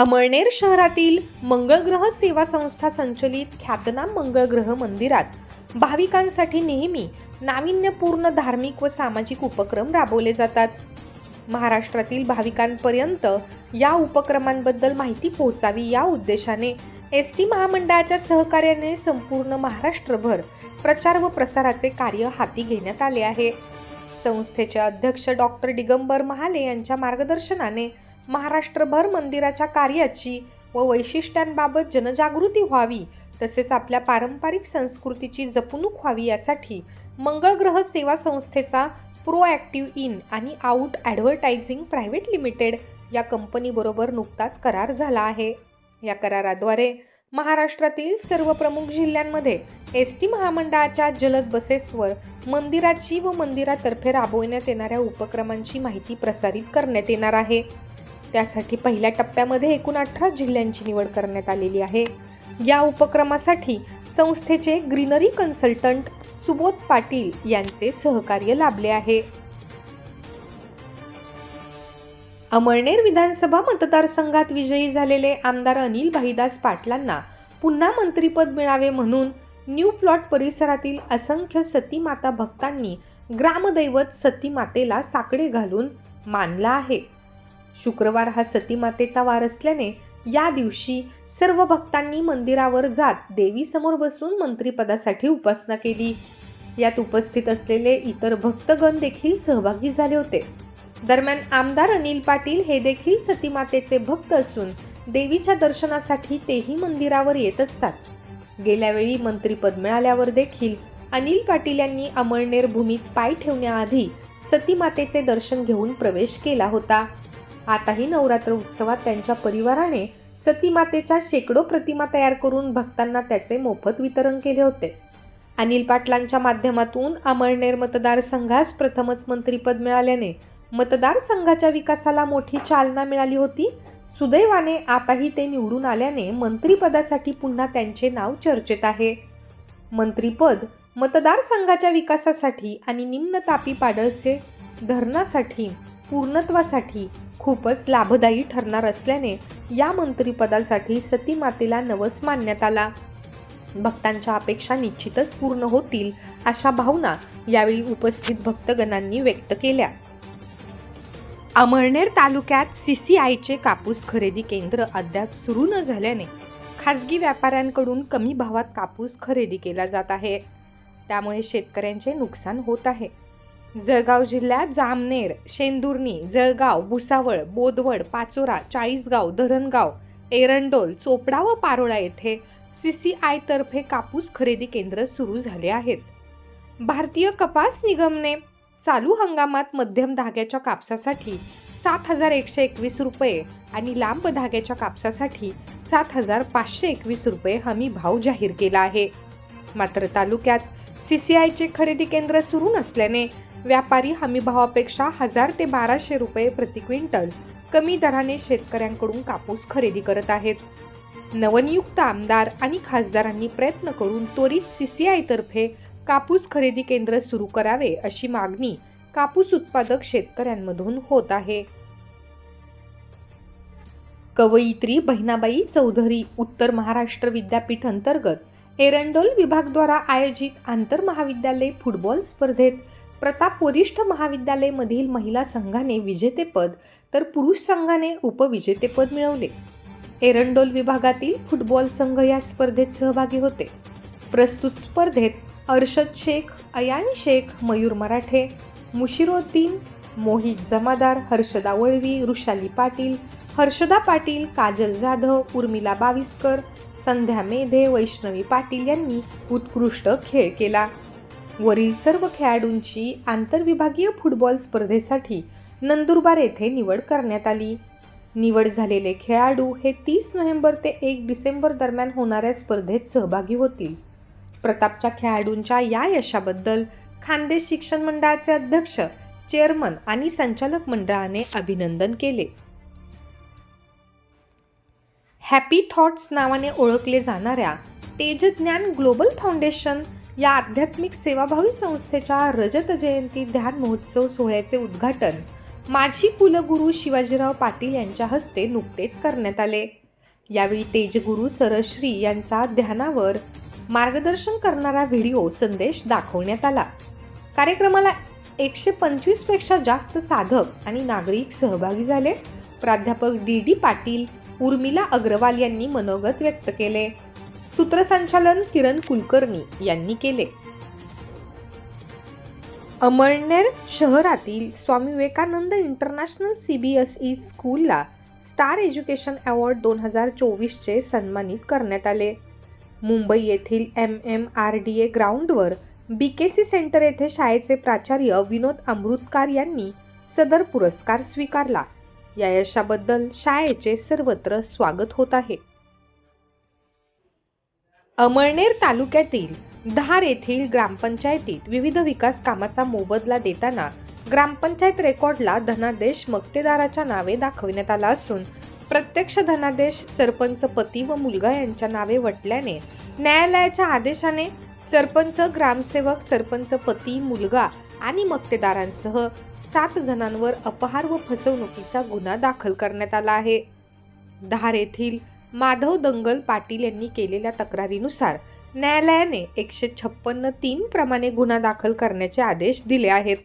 अमळनेर शहरातील मंगळग्रह सेवा संस्था संचलित ख्यातनाम मंगळग्रह मंदिरात भाविकांसाठी नेहमी नाविन्यपूर्ण धार्मिक व सामाजिक उपक्रम राबवले जातात. महाराष्ट्रातील भाविकांपर्यंत या उपक्रमांबद्दल माहिती पोहोचावी या उद्देशाने एस टी महामंडळाच्या सहकार्याने संपूर्ण महाराष्ट्रभर प्रचार व प्रसाराचे कार्य हाती घेण्यात आले आहे. संस्थेचे अध्यक्ष डॉक्टर दिगंबर महाले यांच्या मार्गदर्शनाने महाराष्ट्रभर मंदिराच्या कार्याची व वैशिष्ट्यांबाबत जनजागृती व्हावी तसेच आपल्या पारंपरिक संस्कृतीची जपणूक व्हावी यासाठी मंगळग्रह सेवा संस्थेचा प्रोॲक्टिव्ह इन आणि आउट ॲडव्हर्टायझिंग प्रायव्हेट लिमिटेड या कंपनीबरोबर नुकताच करार झाला आहे. या कराराद्वारे महाराष्ट्रातील सर्व प्रमुख जिल्ह्यांमध्ये एस टी महामंडळाच्या जलद बसेसवर मंदिराची व मंदिरातर्फे राबवण्यात येणाऱ्या उपक्रमांची माहिती प्रसारित करण्यात येणार आहे. त्यासाठी पहिल्या टप्प्यामध्ये एकूण अठरा जिल्ह्यांची निवड करण्यात आलेली आहे. या उपक्रमासाठी संस्थेचे ग्रीनरी कन्सल्टंट सुबोध पाटील यांचे सहकार्य लाभले आहे. अमळनेर विधानसभा मतदारसंघात विजयी झालेले आमदार अनिल भाईदास पाटलांना पुन्हा मंत्रीपद मिळावे म्हणून न्यू प्लॉट परिसरातील असंख्य सतीमाता भक्तांनी ग्रामदैवत सतीमातेला साकडे घालून मानला आहे. शुक्रवार हा सतीमातेचा वार असल्याने या दिवशी सर्व भक्तांनी मंदिरावर जात देवीसमोर बसून मंत्रिपदासाठी उपासना केली. यात उपस्थित असलेले इतर भक्तगण देखील सहभागी झाले होते. दरम्यान आमदार अनिल पाटील हे देखील सतीमातेचे भक्त असून देवीच्या दर्शनासाठी तेही मंदिरावर येत असतात. गेल्यावेळी मंत्रीपद मिळाल्यावर देखील अनिल पाटील यांनी अमळनेर भूमीत पाय ठेवण्याआधी सतीमातेचे दर्शन घेऊन प्रवेश केला होता. आताही नवरात्र उत्सवात त्यांच्या परिवाराने सतीमातेच्या शेकडो प्रतिमा तयार करून भक्तांना त्याचे मोफत वितरण केले होते. अनिल पाटलांच्या माध्यमातून अमळनेर मतदारसंघास प्रथमच मंत्रीपद मिळाल्याने मतदारसंघाच्या विकासाला मोठी चालना मिळाली होती. सुदैवाने आताही ते निवडून आल्याने मंत्रीपदासाठी पुन्हा त्यांचे नाव चर्चेत आहे. मंत्रीपद मतदारसंघाच्या विकासासाठी आणि निम्न तापी पाडळसे धरणासाठी पूर्णत्वासाठी खूपच लाभदायी ठरणार असल्याने या मंत्रिपदासाठी सती मातेला नवस मानण्यात आला. भक्तांच्या अपेक्षा निश्चितच पूर्ण होतील अशा भावना यावेळी उपस्थित भक्तगणांनी व्यक्त केल्या. अमळनेर तालुक्यात सी सी आयचे कापूस खरेदी केंद्र अद्याप सुरू न झाल्याने खाजगी व्यापाऱ्यांकडून कमी भावात कापूस खरेदी केला जात आहे. त्यामुळे शेतकऱ्यांचे नुकसान होत आहे. जळगाव जिल्ह्यात जामनेर शेंदुर्णी जळगाव भुसावळ बोदवड पाचोरा चाळीसगाव धरणगाव एरंडोल चोपडा व पारोळा येथे सी सी आयतर्फे कापूस खरेदी केंद्र सुरू झाले आहेत. भारतीय कपास निगमने चालू हंगामात मध्यम धाग्याच्या कापसासाठी सात हजार एकशे एकवीस रुपये आणि लांब धाग्याच्या कापसासाठी सात हजार पाचशे एकवीस रुपये हमी भाव जाहीर केला आहे. मात्र तालुक्यात सी सी आयचे खरेदी केंद्र सुरू नसल्याने व्यापारी हमीभावापेक्षा हजार ते बाराशे रुपये प्रति क्विंटल कमी दराने शेतकऱ्यांकडून कापूस खरेदी करत आहेत. नवनियुक्त आमदार आणि खासदारांनी प्रयत्न करून त्वरित सी सी आयतर्फे कापूस खरेदी केंद्र सुरू करावे अशी मागणी कापूस उत्पादक शेतकऱ्यांमधून होत आहे. कवयित्री बहिणाबाई चौधरी उत्तर महाराष्ट्र विद्यापीठ अंतर्गत एरंडोल विभागद्वारा आयोजित आंतरमहाविद्यालय फुटबॉल स्पर्धेत प्रताप वरिष्ठ महाविद्यालयमधील महिला संघाने विजेतेपद तर पुरुष संघाने उपविजेतेपद मिळवले. एरंडोल विभागातील फुटबॉल संघ या स्पर्धेत सहभागी होते. प्रस्तुत स्पर्धेत अर्शद शेख अयान शेख मयूर मराठे मुशिरोद्दीन मोहित जमादार हर्षदा वळवी ऋषाली पाटील हर्षदा पाटील काजल जाधव उर्मिला बाविस्कर संध्या मेधे वैष्णवी पाटील यांनी उत्कृष्ट खेळ केला. वरील सर्व खेळाडूंची आंतरविभागीय फुटबॉल स्पर्धेसाठी नंदुरबार येथे निवड करण्यात आली. निवड झालेले खेळाडू हे तीस नोव्हेंबर ते एक डिसेंबर दरम्यान होणाऱ्या स्पर्धेत सहभागी होतील. प्रतापच्या खेळाडूंच्या या यशाबद्दल खानदेश शिक्षण मंडळाचे अध्यक्ष चेअरमन आणि संचालक मंडळाने अभिनंदन केले. हॅपी थॉट्स नावाने ओळखले जाणाऱ्या तेजज्ञान ग्लोबल फाउंडेशन या आध्यात्मिक सेवाभावी संस्थेच्या रजत जयंती ध्यान महोत्सव सोहळ्याचे उद्घाटन माजी कुलगुरू शिवाजीराव पाटील यांच्या हस्ते नुकतेच करण्यात आले. यावेळी तेजगुरू सरश्री यांचा ध्यानावर मार्गदर्शन करणारा व्हिडिओ संदेश दाखवण्यात आला. कार्यक्रमाला एकशे पंचवीसपेक्षा जास्त साधक आणि नागरिक सहभागी झाले. प्राध्यापक डी डी पाटील उर्मिला अग्रवाल यांनी मनोगत व्यक्त केले. सूत्रसंचालन किरण कुलकर्णी यांनी केले. अमळनेर शहरातील Swami Vivekananda international C B S E स्कूलला स्टार एज्युकेशन अवॉर्ड दोन हजार चोवीसचे सन्मानित करण्यात आले. मुंबई येथील M M R D A ग्राउंडवर बी के सी सेंटर येथे शाळेचे प्राचार्य विनोद अमृतकार यांनी सदर पुरस्कार स्वीकारला. या यशाबद्दल शाळेचे सर्वत्र स्वागत होत आहे. अमळनेर तालुक्यातील धार येथील ग्रामपंचायतीत विविध विकास कामाचा मोबदला देताना ग्रामपंचायत रेकॉर्डला धनादेश मक्तेदाराच्या नावे दाखविण्यात आला असून प्रत्यक्ष धनादेश सरपंच पती व मुलगा यांच्या नावे वटल्याने न्यायालयाच्या आदेशाने सरपंच ग्रामसेवक सरपंच पती मुलगा आणि मक्तेदारांसह सात जणांवर अपहार व फसवणुकीचा गुन्हा दाखल करण्यात आला आहे. धार येथील माधव दंगल पाटील यांनी केलेल्या तक्रारीनुसार न्यायालयाने एकशे छप्पन्न तीन प्रमाणे गुन्हा दाखल करण्याचे आदेश दिले आहेत.